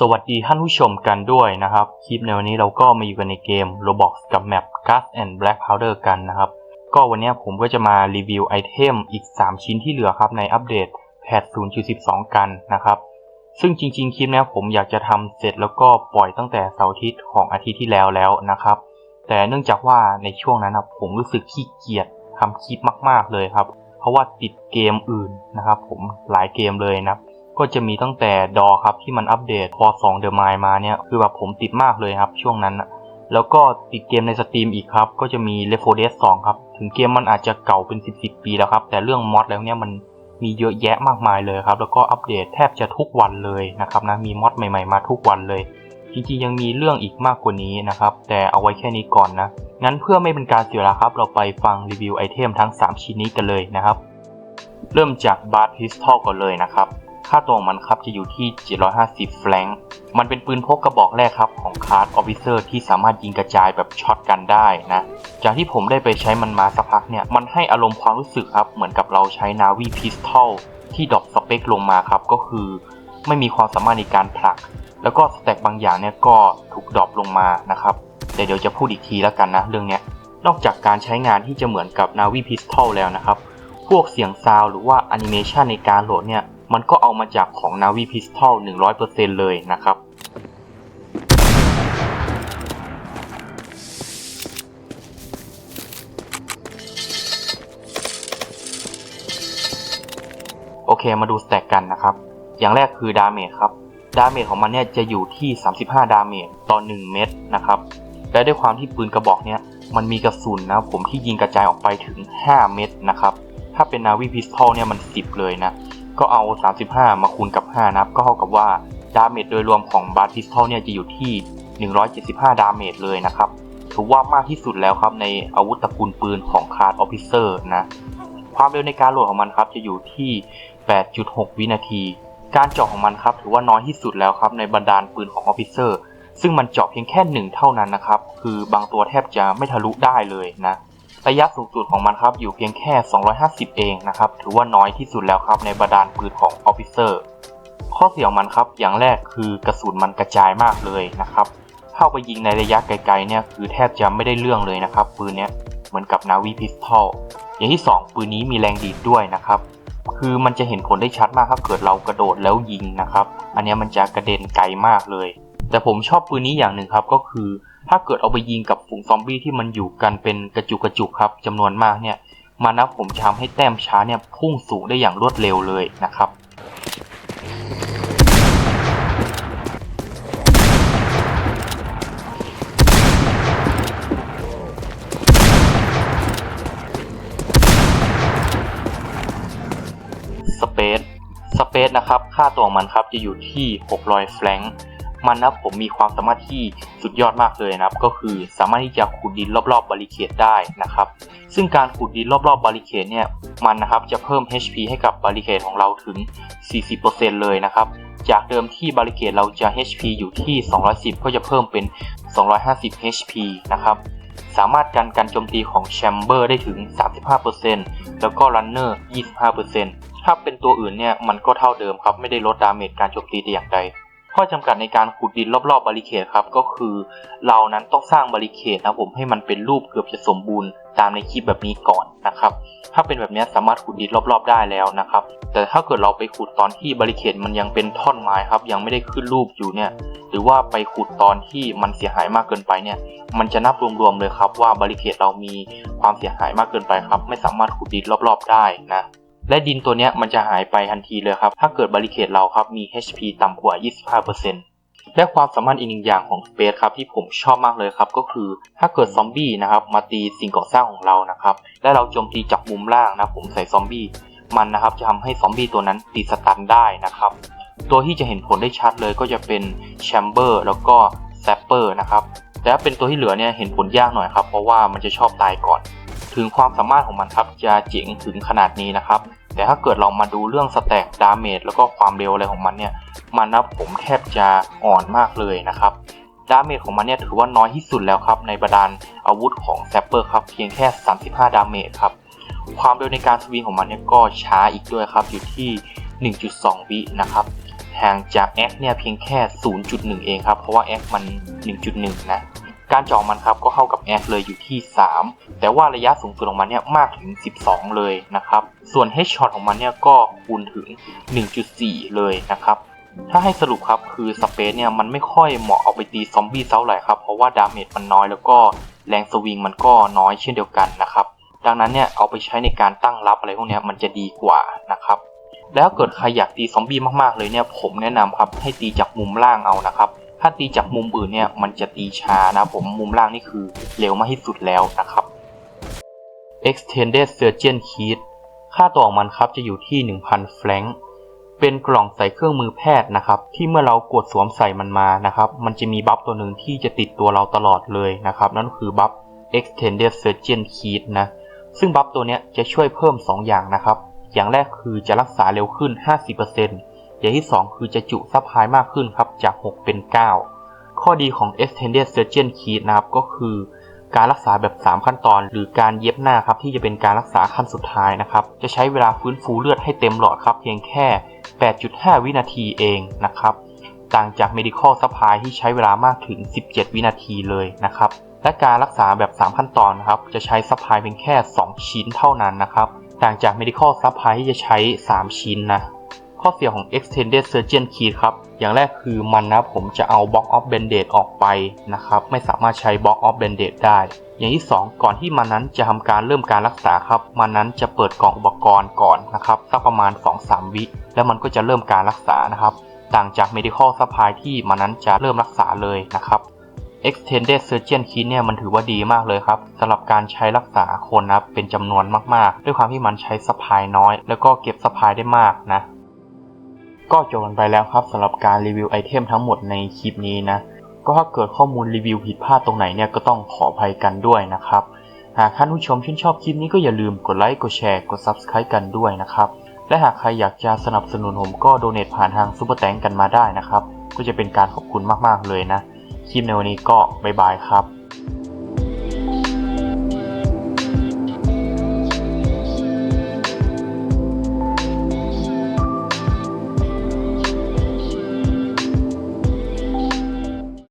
สวัสดีท่านผู้ชมกันด้วยนะครับ คลิปในวันนี้เราก็มาอยู่กันในเกม Roblox กับแมป Gas and Black Powder กันนะครับ ก็วันนี้ผมก็จะมารีวิวไอเทมอีก 3 ชิ้นที่เหลือครับในอัปเดตแพท0.12 กันนะครับ ซึ่งจริงๆ คลิปนี้ผมอยากจะทำเสร็จแล้วก็ปล่อยตั้งแต่เสาร์อาทิตย์ของอาทิตย์ที่แล้วแล้วนะครับ แต่เนื่องจากว่าในช่วงนั้นนะผมรู้สึกขี้เกียจทำคลิปมาก ๆเลยครับ เพราะว่าติดเกมอื่นนะครับ ผมหลายเกมเลยนะครับ ก็จะมีตั้งแต่ดอครับที่มันอัปเดตพอ2เดอะไมล์มาเนี่ยคือแบบผมติดมากเลยครับช่วงนั้น แล้วก็ติดเกมในสตรีมอีกครับ ก็จะมี Left 4 Dead 2ครับ ถึงเกมมันอาจจะเก่าเป็น 10 10 ปีแล้วครับ แต่เรื่องมอดแล้วเนี่ยมันมีเยอะแยะมากมายเลยครับ แล้วก็อัปเดตแทบจะทุกวันเลยนะครับนะมีมอดใหม่ๆมาทุกวันเลย จริงๆยังมีเรื่องอีกมากกว่านี้นะครับ แต่เอาไว้แค่นี้ก่อนนะ งั้นเพื่อไม่เป็นการเสียเวลาครับ เราไปฟังรีวิวไอเทมทั้ง 3 ชิ้นนี้กันเลยนะครับ เริ่มจากบาร์พิสทอลก่อนเลยนะครับ ค่าตัวของมันครับจะอยู่ที่ 750 แฟลงมันเป็นปืนพกกระบอกแรกครับของคาร์ดออฟฟิเซอร์ที่สามารถยิงกระจายแบบช็อตกันได้นะ จากที่ผมได้ไปใช้มันมาสักพักเนี่ย มันให้อารมณ์ความรู้สึกครับ เหมือนกับเราใช้นาวีพิสทอลที่ดรอปสเปคลงมาครับ ก็คือ ไม่มีความสามารถในการผลัก แล้วก็สแต็กบางอย่างเนี่ยก็ถูกดรอปลงมานะครับแต่เดี๋ยวจะพูดอีกทีแล้วกันนะเรื่องเนี้ยนอกจากการใช้งานที่จะเหมือนกับนาวีพิสทอลแล้วนะครับ พวกเสียงซาวหรือว่าแอนิเมชันในการโหลดเนี่ย มันก็เอามาจากของ Navi Pistol 100%เลยนะครับ โอเคมาดูสแต็กกันนะครับ อย่างแรกคือดาเมจครับ ดาเมจของมันเนี่ยจะอยู่ที่ 35 ดาเมจต่อ 1 เม็ดนะครับ และด้วยความที่ปืนกระบอกเนี่ยมันมีกระสุนนะผมที่ยิงกระจายออกไปถึง 5 เม็ดนะครับ ถ้าเป็น Navi Pistol เนี่ยมัน 10 เลยนะ ก็เอา 35 มาคูณกับ 5นะครับ ก็เท่ากับว่าดาเมจโดยรวมของบาร์พิสทอลเนี่ยจะอยู่ที่ 175 ดาเมจเลยนะครับ ถือว่ามากที่สุดแล้วครับในอาวุธตระกูลปืนของคาร์ดออฟฟิเซอร์นะ ความเร็วในการโหลดของมันครับจะอยู่ที่ 8.6 วินาที การเจาะของมันครับถือว่าน้อยที่สุดแล้วครับในบรรดาลปืนของออฟฟิเซอร์ซึ่งมันเจาะเพียงแค่หนึ่งเท่านั้นนะครับ คือบางตัวแทบจะไม่ทะลุได้เลยนะ ระยะสูงสุดของมันครับอยู่เพียงแค่ 250 เองนะครับ ถือว่าน้อยที่สุดแล้วครับในบรรดาลปืนของออฟฟิเซอร์ ข้อเสียของมันครับ อย่างแรกคือกระสุนมันกระจายมากเลยนะครับ เข้าไปยิงในระยะไกลๆเนี่ยคือแทบจะไม่ได้เรื่องเลยนะครับ ปืนเนี้ยเหมือนกับนาวีพิสทอลอย่างที่ 2 ปืนนี้มีแรงดีดด้วยนะครับ คือมันจะเห็นผลได้ชัดมากถ้าเกิดเรากระโดดแล้วยิงนะครับ อันนี้มันจะกระเด็นไกลมากเลย แต่ผมชอบปืนนี้อย่างหนึ่งครับก็คือ ถ้าเกิดเอาไปยิงกับฝูงซอมบี้ที่มันอยู่กันเป็นกระจุกกระจุกครับจำนวนมากเนี่ยมันนะผมจะทำให้แต้มช้าเนี่ยพุ่งสูงได้อย่างรวดเร็วเลยนะครับสเปซสเปซนะครับ ค่าตัวของมันครับจะอยู่ที่ 600 แฟลงก์ มันนะผมมีความสามารถที่สุดยอดมากเลยนะครับ ก็คือสามารถที่จะขุดดินรอบๆบริเคดได้นะครับ ซึ่งการขุดดินรอบๆบริเคดเนี่ยมันนะครับจะเพิ่ม HP ให้กับบริเคดของเราถึง 40%เลยนะครับ จากเดิมที่บริเคดเราจะ HP อยู่ที่ 210 ก็จะเพิ่มเป็น 250 HP นะครับสามารถกันการโจมตีของแชมเบอร์ได้ถึง 35%แล้วก็รันเนอร์ 25%ถ้าเป็นตัวอื่นเนี่ยมันก็เท่าเดิมครับ ไม่ได้ลดดาเมจการโจมตีแต่อย่างใด ข้อจำกัดในการขุดดินรอบๆบริเคดครับก็คือ เรานั้นต้องสร้างบริเคดนะผมให้มันเป็นรูปเกือบจะสมบูรณ์ตามในคลิปแบบนี้ก่อนนะครับถ้าเป็นแบบนี้สามารถขุดดินรอบๆได้แล้วนะครับ แต่ถ้าเกิดเราไปขุดตอนที่บริเคดมันยังเป็นท่อนไม้ครับยังไม่ได้ขึ้นรูปอยู่เนี่ยหรือว่าไปขุดตอนที่มันเสียหายมากเกินไปเนี่ยมันจะนับรวมๆเลยครับว่าบริเคดเรามีความเสียหายมากเกินไปครับ ไม่สามารถขุดดินรอบๆได้นะ และดินตัวนี้มันจะหายไปทันทีเลยครับ ถ้าเกิดบริเคดเราครับมี HP ต่ำกว่า 25%และความสามารถอีกหนึ่งอย่างของสเปซครับที่ผมชอบมากเลยครับ ก็คือถ้าเกิดซอมบี้นะครับมาตีสิ่งก่อสร้างของเรานะครับ และเราโจมตีจากมุมล่างนะผมใส่ซอมบี้มันนะครับจะทำให้ซอมบี้ตัวนั้นตีสตันได้นะครับ ตัวที่จะเห็นผลได้ชัดเลยก็จะเป็นแชมเบอร์แล้วก็แซปเปอร์นะครับแต่ถ้าเป็นตัวที่เหลือเนี่ยเห็นผลยากหน่อยครับเพราะว่ามันจะชอบตายก่อน ถึงความสามารถของมันครับจะเจ๋งถึงขนาดนี้นะครับ แต่ถ้าเกิดเรามาดูเรื่องสแต็กดาเมจแล้วก็ความเร็วอะไรของมันเนี่ย มันนะผมแทบจะอ่อนมากเลยนะครับดาเมจของมันเนี่ยถือว่าน้อยที่สุดแล้วครับในบรรดาอาวุธของแซปเปอร์ครับเพียงแค่ 35 ดาเมจครับ ความเร็วในการสวิงของมันเนี่ยก็ช้าอีกด้วยครับอยู่ที่ 1.2 วินะครับห่างจากแอคเนี่ยเพียงแค่ 0.1 เองครับ เพราะว่าแอคมัน 1.1 นะ การเจาะมันครับก็เข้ากับแอคเลยอยู่ที่ 3 แต่ว่าระยะสูงสุดของมันเนี่ยมากถึง 12 เลยนะครับ ส่วน H shot ของมันเนี่ยก็คูณถึง 1.4 เลยนะครับ ถ้าให้สรุปครับคือสเปซเนี่ยมันไม่ค่อยเหมาะเอาไปตีซอมบี้เท่าไหร่ครับ เพราะว่าดาเมจมันน้อยแล้วก็แรงสวิงมันก็น้อยเช่นเดียวกันนะครับ ดังนั้นเนี่ยเอาไปใช้ในการตั้งรับอะไรพวกนี้มันจะดีกว่านะครับแล้วเกิดใครอยากตีซอมบี้มากๆเลยเนี่ยผมแนะนำครับให้ตีจากมุมล่างเอานะครับ ถ้าตีจากมุมอื่นเนี่ยมันจะตีช้านะผมมุมล่างนี่คือเร็วมากที่สุดแล้วนะครับ Extended Surgeon Kit ค่าตัวของมันครับจะอยู่ที่ 1,000 แฟรงค์เป็นกล่องใส่เครื่องมือแพทย์นะครับ ที่เมื่อเรากดสวมใส่มันมานะครับ มันจะมีบัฟตัวหนึ่งที่จะติดตัวเราตลอดเลยนะครับ นั่นคือบัฟ Extended Surgeon Kit นะ ซึ่งบัฟตัวเนี้ยจะช่วยเพิ่ม 2 อย่างนะครับ อย่างแรกคือจะรักษาเร็วขึ้น 50% อย่างที่ 2 คือจะจุซัพพลายมากขึ้นครับจาก 6 เป็น 9 ข้อดีของ Extended Surgeon Kit นะครับก็คือการรักษาแบบ 3 ขั้นตอน หรือการเย็บหน้าครับที่จะเป็นการรักษาขั้นสุดท้ายนะครับจะใช้เวลาฟื้นฟูเลือดให้เต็มหลอดครับเพียงแค่ 8.5 วินาทีเองนะครับต่างจาก Medical Supply ที่ใช้เวลามากถึง 17 วินาทีเลยนะครับและการรักษาแบบ 3 ขั้นตอนนะครับจะใช้ซัพพลายเพียงแค่ 2 ชิ้นเท่านั้นนะครับต่างจาก Medical Supply ที่จะใช้ 3 ชิ้นนะ ข้อเสียของ Extended Surgeon Kit ครับ อย่างแรกคือมันนะผมจะเอา Box of Band-Aid ออกไปนะครับ ไม่สามารถใช้ Box of Band-Aid ได้ อย่างที่ 2 ก่อนที่มันนั้นจะทำการเริ่มการรักษาครับ มันนั้นจะเปิดกล่องอุปกรณ์ก่อนนะครับสักประมาณ 2-3 วิ แล้วมันก็จะเริ่มการรักษานะครับต่างจาก Medical Supply ที่มันนั้นจะเริ่มรักษาเลยนะครับ Extended Surgeon Kit เนี่ยมันถือว่าดีมากเลยครับสำหรับการใช้รักษาคนนะเป็นจำนวนมากๆ ด้วยความที่มันใช้สปายน้อย แล้วก็เก็บสปายได้มากนะ ก็จบกันไปแล้วครับสำหรับการรีวิวไอเทมทั้งหมดในคลิปนี้นะ ก็ถ้าเกิดข้อมูลรีวิวผิดพลาดตรงไหนเนี่ยก็ต้องขออภัยกันด้วยนะครับ หากท่านผู้ชมชื่นชอบคลิปนี้ก็อย่าลืมกดไลค์กดแชร์กด Subscribe กันด้วยนะครับ และหากใครอยากจะสนับสนุนผมก็โดเน a ผ่านทางซูเปอร์แตงกันมาได้นะครับ ก็จะเป็นการขอบคุณมากๆเลยนะ คลิปในวันนี้ก็บ๊ายบายครับ